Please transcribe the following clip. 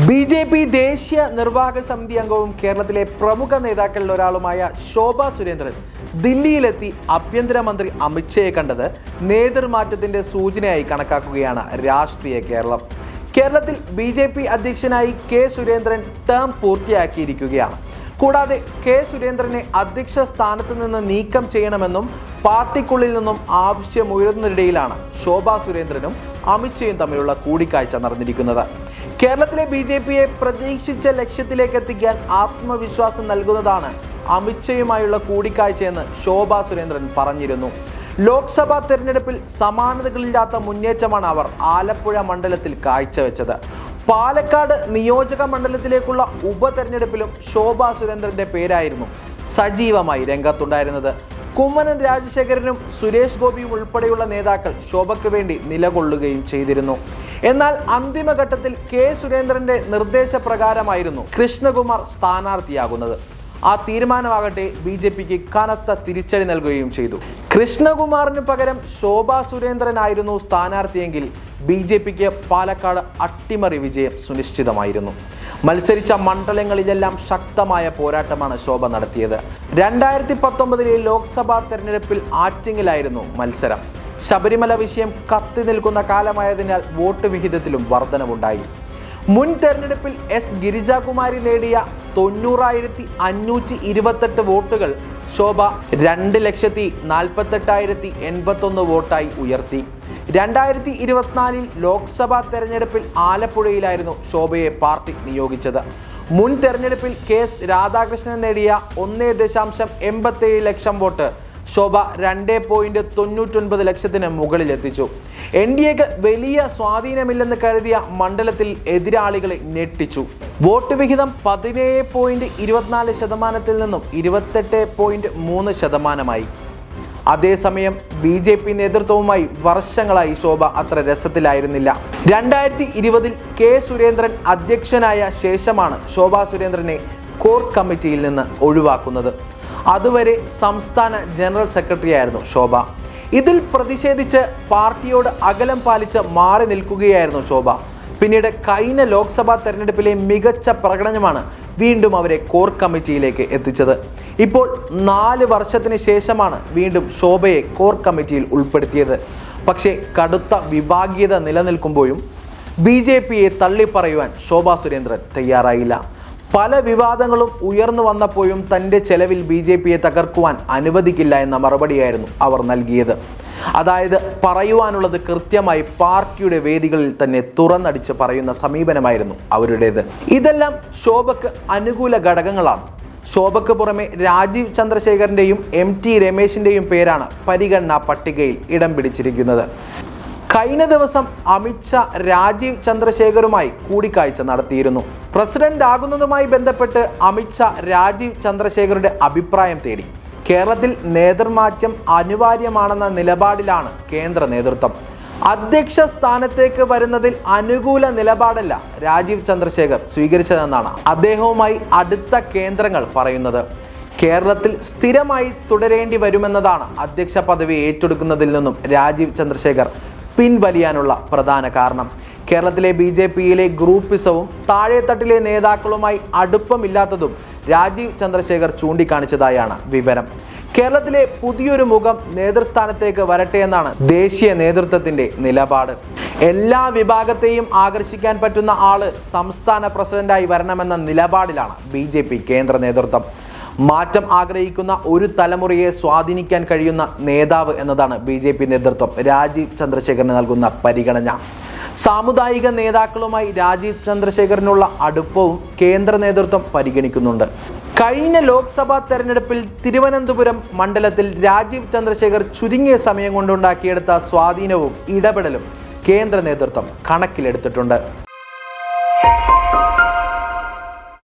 B J P ദേശീയ നിർവാഹക സമിതി അംഗവും കേരളത്തിലെ പ്രമുഖ നേതാക്കളിൽ ഒരാളുമായ ശോഭ സുരേന്ദ്രൻ ദില്ലിയിലെത്തി ആഭ്യന്തരമന്ത്രി അമിത്ഷയെ കണ്ടത് നേതൃമാറ്റത്തിന്റെ സൂചനയായി കണക്കാക്കുകയാണ് രാഷ്ട്രീയ കേരളം. കേരളത്തിൽ ബി ജെ പി അധ്യക്ഷനായി കെ സുരേന്ദ്രൻ ടേം പൂർത്തിയാക്കിയിരിക്കുകയാണ്. കൂടാതെ കെ സുരേന്ദ്രനെ അധ്യക്ഷ സ്ഥാനത്ത് നിന്ന് നീക്കം ചെയ്യണമെന്നും പാർട്ടിക്കുള്ളിൽ നിന്നും ആവശ്യമുയരുന്നതിനിടയിലാണ് ശോഭ സുരേന്ദ്രനും അമിത്ഷയും തമ്മിലുള്ള കൂടിക്കാഴ്ച നടന്നിരിക്കുന്നത്. കേരളത്തിലെ ബി ജെ പിയെ പ്രതീക്ഷിച്ച ലക്ഷ്യത്തിലേക്ക് എത്തിക്കാൻ ആത്മവിശ്വാസം നൽകുന്നതാണ് അമിത്ഷയുമായുള്ള കൂടിക്കാഴ്ചയെന്ന് ശോഭാ സുരേന്ദ്രൻ പറഞ്ഞിരുന്നു. ലോക്സഭാ തെരഞ്ഞെടുപ്പിൽ സമാനതകളില്ലാത്ത മുന്നേറ്റമാണ് അവർ ആലപ്പുഴ മണ്ഡലത്തിൽ കാഴ്ചവെച്ചത്. പാലക്കാട് നിയോജക മണ്ഡലത്തിലേക്കുള്ള ഉപതെരഞ്ഞെടുപ്പിലും ശോഭാ സുരേന്ദ്രന്റെ പേരായിരുന്നു സജീവമായി രംഗത്തുണ്ടായിരുന്നത്. കുമ്മനം രാജശേഖരനും സുരേഷ് ഗോപിയും ഉൾപ്പെടെയുള്ള നേതാക്കൾ ശോഭയ്ക്ക് വേണ്ടി നിലകൊള്ളുകയും ചെയ്തിരുന്നു. എന്നാൽ അന്തിമഘട്ടത്തിൽ കെ സുരേന്ദ്രന്റെ നിർദ്ദേശപ്രകാരമായിരുന്നു കൃഷ്ണകുമാർ സ്ഥാനാർത്ഥിയാകുന്നത്. ആ തീരുമാനമാകട്ടെ ബി ജെ പിക്ക് കനത്ത തിരിച്ചടി നൽകുകയും ചെയ്തു. കൃഷ്ണകുമാറിന് പകരം ശോഭാ സുരേന്ദ്രനായിരുന്നു സ്ഥാനാർത്ഥിയെങ്കിൽ ബി ജെ പിക്ക് പാലക്കാട് അട്ടിമറി വിജയം സുനിശ്ചിതമായിരുന്നു. മത്സരിച്ച മണ്ഡലങ്ങളിലെല്ലാം ശക്തമായ പോരാട്ടമാണ് ശോഭ നടത്തിയത്. രണ്ടായിരത്തി പത്തൊമ്പതിലെ ലോക്സഭാ തെരഞ്ഞെടുപ്പിൽ ആറ്റിങ്ങിലായിരുന്നു മത്സരം. ശബരിമല വിഷയം കത്തി നിൽക്കുന്ന കാലമായതിനാൽ വോട്ട് വിഹിതത്തിലും വർധനവുണ്ടായി. മുൻ തെരഞ്ഞെടുപ്പിൽ എസ് ഗിരിജാകുമാരി നേടിയ തൊണ്ണൂറായിരത്തി അഞ്ഞൂറ്റി ഇരുപത്തെട്ട് വോട്ടുകൾ ശോഭ രണ്ട് ലക്ഷത്തി നാൽപ്പത്തെട്ടായിരത്തി എൺപത്തൊന്ന് വോട്ടായി ഉയർത്തി. രണ്ടായിരത്തി ഇരുപത്തിനാലിൽ ലോക്സഭാ തെരഞ്ഞെടുപ്പിൽ ആലപ്പുഴയിലായിരുന്നു ശോഭയെ പാർട്ടി നിയോഗിച്ചത്. മുൻ തെരഞ്ഞെടുപ്പിൽ കെ എസ് രാധാകൃഷ്ണൻ നേടിയ ഒന്നേ ദശാംശം എൺപത്തേഴ് ലക്ഷം വോട്ട് ശോഭ രണ്ട് പോയിന്റ് തൊണ്ണൂറ്റൊൻപത് ലക്ഷത്തിന് മുകളിലെത്തിച്ചു. എൻ ഡി എക്ക് വലിയ സ്വാധീനമില്ലെന്ന് കരുതിയ മണ്ഡലത്തിൽ എതിരാളികളെ ഞെട്ടിച്ചു. വോട്ട് വിഹിതം പതിനേഴ് പോയിന്റ് ഇരുപത്തിനാല് ശതമാനത്തിൽ നിന്നും ഇരുപത്തെട്ട് പോയിന്റ് മൂന്ന് ശതമാനമായി. അതേസമയം ബി ജെ പി നേതൃത്വവുമായി വർഷങ്ങളായി ശോഭ അത്ര രസത്തിലായിരുന്നില്ല. രണ്ടായിരത്തി ഇരുപതിൽ കെ സുരേന്ദ്രൻ അധ്യക്ഷനായ ശേഷമാണ് ശോഭ സുരേന്ദ്രനെ കോർ കമ്മിറ്റിയിൽ നിന്ന് ഒഴിവാക്കുന്നത്. അതുവരെ സംസ്ഥാന ജനറൽ സെക്രട്ടറി ആയിരുന്നു ശോഭ. ഇതിൽ പ്രതിഷേധിച്ച് പാർട്ടിയോട് അകലം പാലിച്ച് മാറി നിൽക്കുകയായിരുന്നു ശോഭ. പിന്നീട് കഴിഞ്ഞ ലോക്സഭാ തെരഞ്ഞെടുപ്പിലെ മികച്ച പ്രകടനമാണ് വീണ്ടും അവരെ കോർ കമ്മിറ്റിയിലേക്ക് എത്തിച്ചത്. ഇപ്പോൾ നാല് വർഷത്തിന് ശേഷമാണ് വീണ്ടും ശോഭയെ കോർ കമ്മിറ്റിയിൽ ഉൾപ്പെടുത്തിയത്. പക്ഷേ കടുത്ത വിഭാഗീയത നിലനിൽക്കുമ്പോഴും ബി ജെ പിയെ തള്ളിപ്പറയുവാൻ ശോഭാ സുരേന്ദ്രൻ തയ്യാറായില്ല. പല വിവാദങ്ങളും ഉയർന്നു വന്നപ്പോഴും തന്റെ ചെലവിൽ ബി ജെ പിയെ തകർക്കുവാൻ അനുവദിക്കില്ല എന്ന മറുപടിയായിരുന്നു അവർ നൽകിയത്. അതായത് പറയുവാനുള്ളത് കൃത്യമായി പാർട്ടിയുടെ വേദികളിൽ തന്നെ തുറന്നടിച്ച് പറയുന്ന സമീപനമായിരുന്നു അവരുടേത്. ഇതെല്ലാം ശോഭക്ക് അനുകൂല ഘടകങ്ങളാണ്. ശോഭയ്ക്ക് പുറമെ രാജീവ് ചന്ദ്രശേഖരന്റെയും എം ടി രമേശിന്റെയും പേരാണ് പരിഗണനാ പട്ടികയിൽ ഇടം പിടിച്ചിരിക്കുന്നത്. കഴിഞ്ഞ ദിവസം അമിത്ഷാ രാജീവ് ചന്ദ്രശേഖറുമായി കൂടിക്കാഴ്ച നടത്തിയിരുന്നു. പ്രസിഡന്റ് ആകുന്നതുമായി ബന്ധപ്പെട്ട് അമിത്ഷാ രാജീവ് ചന്ദ്രശേഖറുടെ അഭിപ്രായം തേടി. കേരളത്തിൽ നേതൃമാറ്റം അനിവാര്യമാണെന്ന നിലപാടിലാണ് കേന്ദ്ര നേതൃത്വം. അധ്യക്ഷ സ്ഥാനത്തേക്ക് വരുന്നതിൽ അനുകൂല നിലപാടല്ല രാജീവ് ചന്ദ്രശേഖർ സ്വീകരിച്ചതെന്നാണ് അദ്ദേഹവുമായി അടുത്ത കേന്ദ്രങ്ങൾ പറയുന്നത്. കേരളത്തിൽ സ്ഥിരമായി തുടരേണ്ടി വരുമെന്നതാണ് അധ്യക്ഷ പദവി ഏറ്റെടുക്കുന്നതിൽ നിന്നും രാജീവ് ചന്ദ്രശേഖർ പിൻവലിയാനുള്ള പ്രധാന കാരണം. കേരളത്തിലെ ബി ജെ പിയിലെ ഗ്രൂപ്പിസവും താഴെത്തട്ടിലെ നേതാക്കളുമായി അടുപ്പമില്ലാത്തതും രാജീവ് ചന്ദ്രശേഖർ ചൂണ്ടിക്കാണിച്ചതായാണ് വിവരം. കേരളത്തിലെ പുതിയൊരു മുഖം നേതൃസ്ഥാനത്തേക്ക് വരട്ടെ എന്നാണ് ദേശീയ നേതൃത്വത്തിന്റെ നിലപാട്. എല്ലാ വിഭാഗത്തെയും ആകർഷിക്കാൻ പറ്റുന്ന ആൾ സംസ്ഥാന പ്രസിഡന്റായി വരണമെന്ന നിലപാടിലാണ് ബി ജെ പി കേന്ദ്ര നേതൃത്വം. മാറ്റം ആഗ്രഹിക്കുന്ന ഒരു തലമുറയെ സ്വാധീനിക്കാൻ കഴിയുന്ന നേതാവ് എന്നതാണ് ബി ജെ പി നേതൃത്വം രാജീവ് ചന്ദ്രശേഖരന് നൽകുന്ന പരിഗണന. സാമുദായിക നേതാക്കളുമായി രാജീവ് ചന്ദ്രശേഖരനുള്ള അടുപ്പവും കേന്ദ്ര നേതൃത്വം പരിഗണിക്കുന്നുണ്ട്. കഴിഞ്ഞ ലോക്സഭാ തെരഞ്ഞെടുപ്പിൽ തിരുവനന്തപുരം മണ്ഡലത്തിൽ രാജീവ് ചന്ദ്രശേഖർ ചുരുങ്ങിയ സമയം കൊണ്ടുണ്ടാക്കിയെടുത്ത സ്വാധീനവും ഇടപെടലും കേന്ദ്ര നേതൃത്വം കണക്കിലെടുത്തിട്ടുണ്ട്.